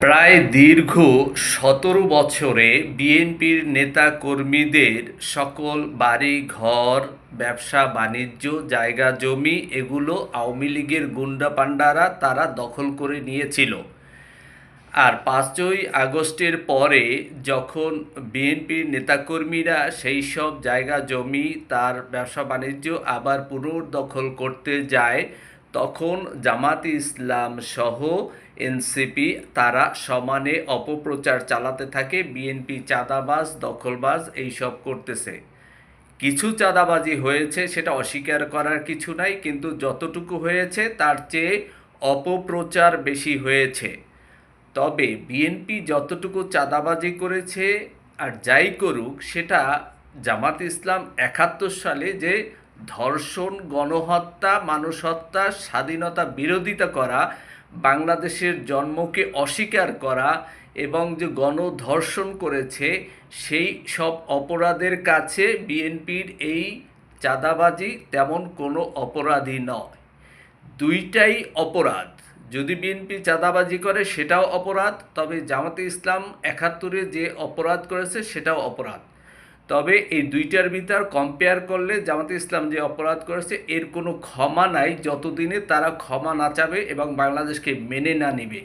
প্রায় দীর্ঘ সতেরো বছরে বিএনপির নেতাকর্মীদের সকল বাড়ি, ঘর, ব্যবসা, বাণিজ্য, জায়গা, জমি এগুলো আওয়ামী লীগের গুন্ডা পান্ডারা তারা দখল করে নিয়েছিল। আর পাঁচই আগস্টের পরে যখন বিএনপির নেতাকর্মীরা সেই সব জায়গা, জমি, তার ব্যবসা, বাণিজ্য আবার পুনর্দখল করতে যায় তখন জামাত ইসলাম সহ এনসিপি তারা সমানে অপপ্রচার চালাতে থাকে, বিএনপি চাঁদাবাজ, দখলবাজ, এইসব করতেছে। কিছু চাঁদাবাজি হয়েছে, সেটা অস্বীকার করার কিছু নাই, কিন্তু যতটুকু হয়েছে তার চেয়ে অপপ্রচার বেশি হয়েছে। তবে বিএনপি যতটুকু চাঁদাবাজি করেছে আর যাই করুক, সেটা জামাত ইসলাম একাত্তর সালে যে ধর্ষণ, গণহত্যা মানুষ হত্যা স্বাধীনতা বিরোধিতা করা, বাংলাদেশের জন্মকে অস্বীকার করা এবং যে গণধর্ষণ করেছে, সেই সব অপরাধের কাছে বিএনপির এই চাঁদাবাজি তেমন কোনো অপরাধী নয়। দুইটাই অপরাধ। যদি বিএনপি চাঁদাবাজি করে, সেটাও অপরাধ, তবে জামাতে ইসলাম একাত্তরে যে অপরাধ করেছে, সেটাও অপরাধ। তবে এই দুইটার ভিতর কম্পেয়ার করলে জামাতে ইসলাম যে অপরাধ করেছে, এর কোনো ক্ষমা নাই, যতদিনে তারা ক্ষমা না চাবে এবং বাংলাদেশকে মেনে না নেবে।